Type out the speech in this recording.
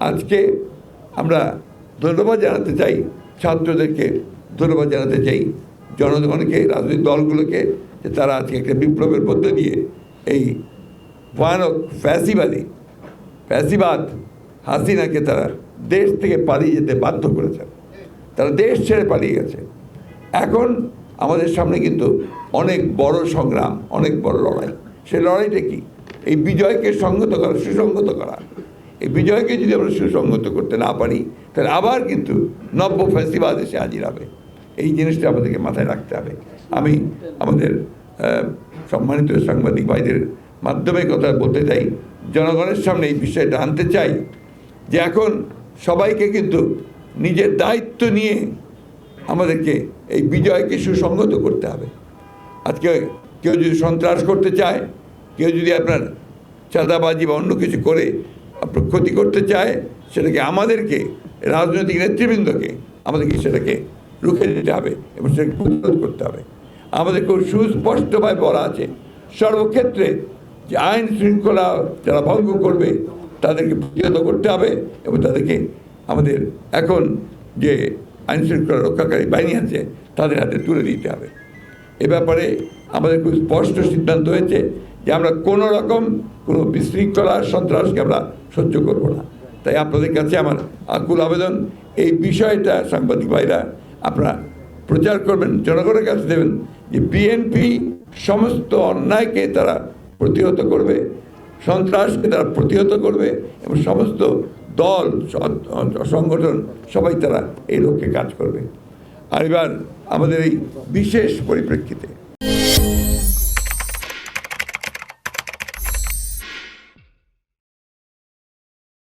আজকে আমরা ধন্যবাদ জানাতে চাই ছাত্রদেরকে, ধন্যবাদ জানাতে চাই জনগণকে, রাজনৈতিক দলগুলোকে যে তারা আজকে একটা বিপ্লবের মধ্য দিয়ে এই ভয়ানক ফ্যাসিবাদী, ফ্যাসিবাদ হাসিনাকে তারা দেশ থেকে পালিয়ে যেতে বাধ্য করেছে। তারা দেশ ছেড়ে পালিয়ে গেছে। এখন আমাদের সামনে কিন্তু অনেক বড় সংগ্রাম, অনেক বড় লড়াই। সেই লড়াইটা কি? এই বিজয়কে সংগত করা, সুসংগত করা। এই বিজয়কে যদি আমরা সুসংগত করতে না পারি, তাহলে আবার কিন্তু নব্য ফ্যাসিবাদ এসে হাজির হবে। এই জিনিসটা আমাদেরকে মাথায় রাখতে হবে। আমি আমাদের সম্মানিত সাংবাদিক ভাইদের মাধ্যমে কথা বলতে চাই। জনগণের সামনে এই বিষয়টা আনতে চাই যে এখন সবাইকে কিন্তু নিজের দায়িত্ব নিয়ে আমাদেরকে এই বিজয়কে সুসংগত করতে হবে। আজকে কেউ যদি সন্ত্রাস করতে চায়, কেউ যদি আপনার চাঁদাবাজি বা অন্য কিছু করে ক্ষতি করতে চায়, সেটাকে আমাদেরকে, রাজনৈতিক নেতৃবৃন্দকে, আমাদেরকে সেটাকে রুখে দিতে হবে এবং সেটাকে প্রতিরোধ করতে হবে। আমাদের খুব সুস্পষ্টভাবে বলা আছে, সর্বক্ষেত্রে যে আইন শৃঙ্খলা যারা ভঙ্গ করবে, তাদেরকে প্রতিহত করতে হবে এবং তাদেরকে আমাদের এখন যে আইন শৃঙ্খলা রক্ষাকারী বাহিনী আছে, তাদের হাতে তুলে দিতে হবে। এ ব্যাপারে আমাদের খুব স্পষ্ট সিদ্ধান্ত হয়েছে যে আমরা কোনো রকম কোনো বিশৃঙ্খলা, সন্ত্রাসকে আমরা সহ্য করব না। তাই আপনাদের কাছে আমার আকুল আবেদন, এই বিষয়টা সাংবাদিক ভাইরা আপনারা প্রচার করবেন, জনগণের কাছে দেবেন যে বিএনপি সমস্ত অন্যায়কে তারা প্রতিহত করবে, সন্ত্রাসকে তারা প্রতিহত করবে এবং সমস্ত দল, সংগঠন, সবাই তারা এই লক্ষ্যে কাজ করবে। আর এবার আমাদের এই বিশেষ পরিপ্রেক্ষিতে